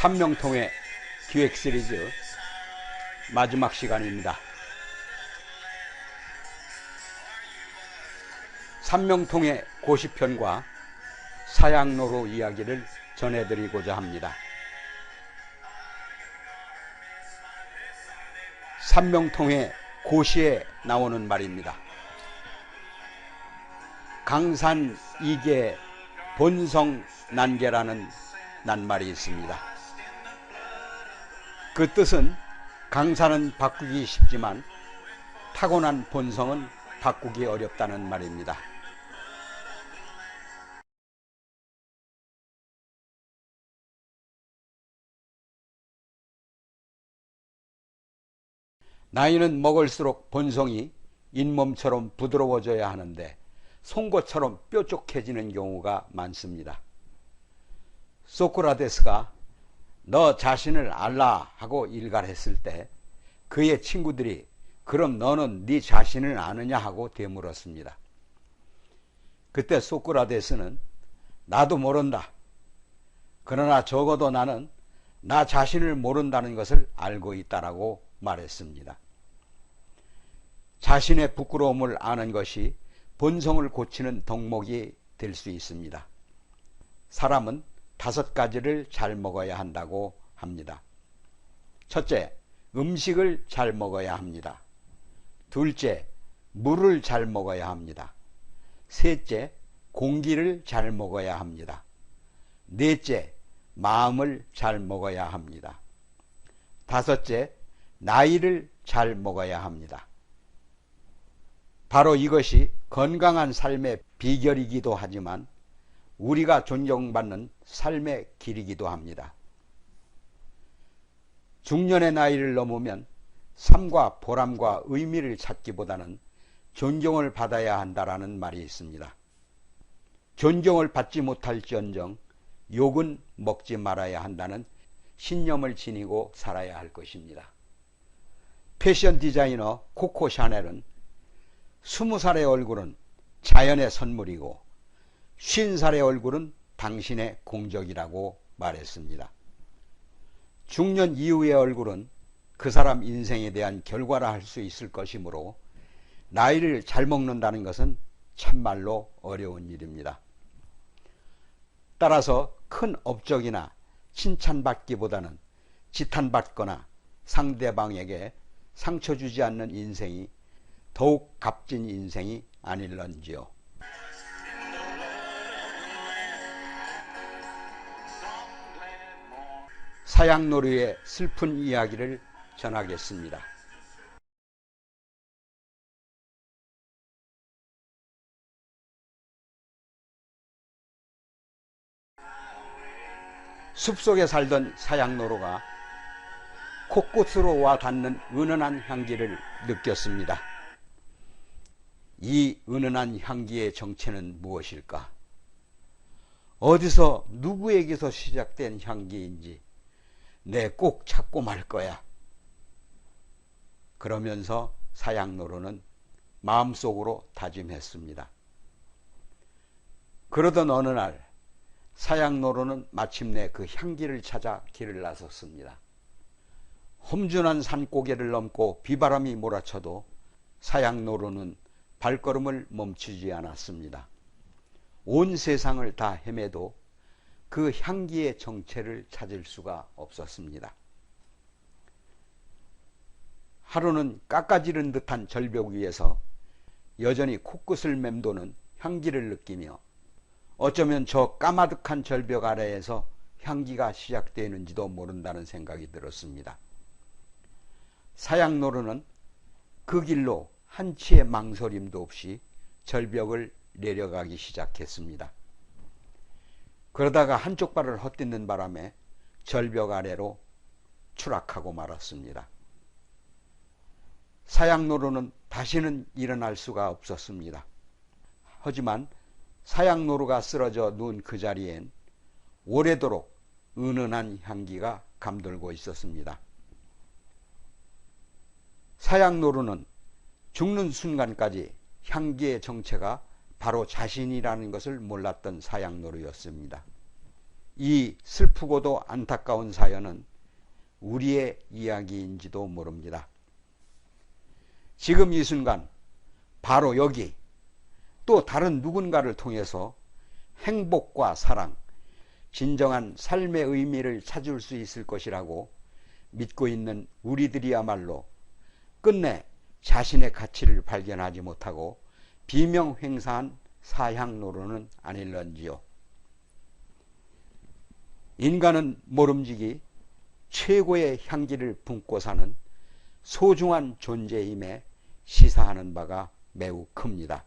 삼명통의 기획 시리즈 마지막 시간입니다. 삼명통의 고시편과 사양로로 이야기를 전해드리고자 합니다. 삼명통의 고시에 나오는 말입니다. 강산 이계 본성 난계라는 낱말이 있습니다. 그 뜻은 강산은 바꾸기 쉽지만 타고난 본성은 바꾸기 어렵다는 말입니다. 나이는 먹을수록 본성이 잇몸처럼 부드러워져야 하는데 송곳처럼 뾰족해지는 경우가 많습니다. 소크라테스가 너 자신을 알라 하고 일갈했을 때 그의 친구들이 그럼 너는 네 자신을 아느냐 하고 되물었습니다. 그때 소크라테스는 나도 모른다. 그러나 적어도 나는 나 자신을 모른다는 것을 알고 있다라고 말했습니다. 자신의 부끄러움을 아는 것이 본성을 고치는 덕목이 될 수 있습니다. 사람은 다섯 가지를 잘 먹어야 한다고 합니다. 첫째, 음식을 잘 먹어야 합니다. 둘째, 물을 잘 먹어야 합니다. 셋째, 공기를 잘 먹어야 합니다. 넷째, 마음을 잘 먹어야 합니다. 다섯째, 나이를 잘 먹어야 합니다. 바로 이것이 건강한 삶의 비결이기도 하지만 우리가 존경받는 삶의 길이기도 합니다. 중년의 나이를 넘으면 삶과 보람과 의미를 찾기보다는 존경을 받아야 한다라는 말이 있습니다. 존경을 받지 못할지언정 욕은 먹지 말아야 한다는 신념을 지니고 살아야 할 것입니다. 패션 디자이너 코코 샤넬은 스무 살의 얼굴은 자연의 선물이고 쉰 살의 얼굴은 당신의 공적이라고 말했습니다. 중년 이후의 얼굴은 그 사람 인생에 대한 결과라 할 수 있을 것이므로 나이를 잘 먹는다는 것은 참말로 어려운 일입니다. 따라서 큰 업적이나 칭찬받기보다는 지탄받거나 상대방에게 상처 주지 않는 인생이 더욱 값진 인생이 아닐런지요. 사양놀이의 슬픈 이야기를 전하겠습니다. 숲속에 살던 사양노루가 코끝으로 와 닿는 은은한 향기를 느꼈습니다. 이 은은한 향기의 정체는 무엇일까? 어디서 누구에게서 시작된 향기인지 내 꼭 찾고 말 거야. 그러면서 사양노루는 마음속으로 다짐했습니다. 그러던 어느 날 사양노루는 마침내 그 향기를 찾아 길을 나섰습니다. 험준한 산고개를 넘고 비바람이 몰아쳐도 사양노루는 발걸음을 멈추지 않았습니다. 온 세상을 다 헤매도 그 향기의 정체를 찾을 수가 없었습니다. 하루는 깎아지른 듯한 절벽 위에서 여전히 코끝을 맴도는 향기를 느끼며 어쩌면 저 까마득한 절벽 아래에서 향기가 시작되는지도 모른다는 생각이 들었습니다. 사양노루는 그 길로 한치의 망설임도 없이 절벽을 내려가기 시작했습니다. 그러다가 한쪽 발을 헛딛는 바람에 절벽 아래로 추락하고 말았습니다. 사양노루는 다시는 일어날 수가 없었습니다. 하지만 사양노루가 쓰러져 누운 그 자리엔 오래도록 은은한 향기가 감돌고 있었습니다. 사양노루는 죽는 순간까지 향기의 정체가 바로 자신이라는 것을 몰랐던 사양노루였습니다. 이 슬프고도 안타까운 사연은 우리의 이야기인지도 모릅니다. 지금 이 순간 바로 여기 또 다른 누군가를 통해서 행복과 사랑, 진정한 삶의 의미를 찾을 수 있을 것이라고 믿고 있는 우리들이야말로 끝내 자신의 가치를 발견하지 못하고 비명 횡사한 사향노로는 아닐런지요. 인간은 모름지기 최고의 향기를 품고 사는 소중한 존재임에 시사하는 바가 매우 큽니다.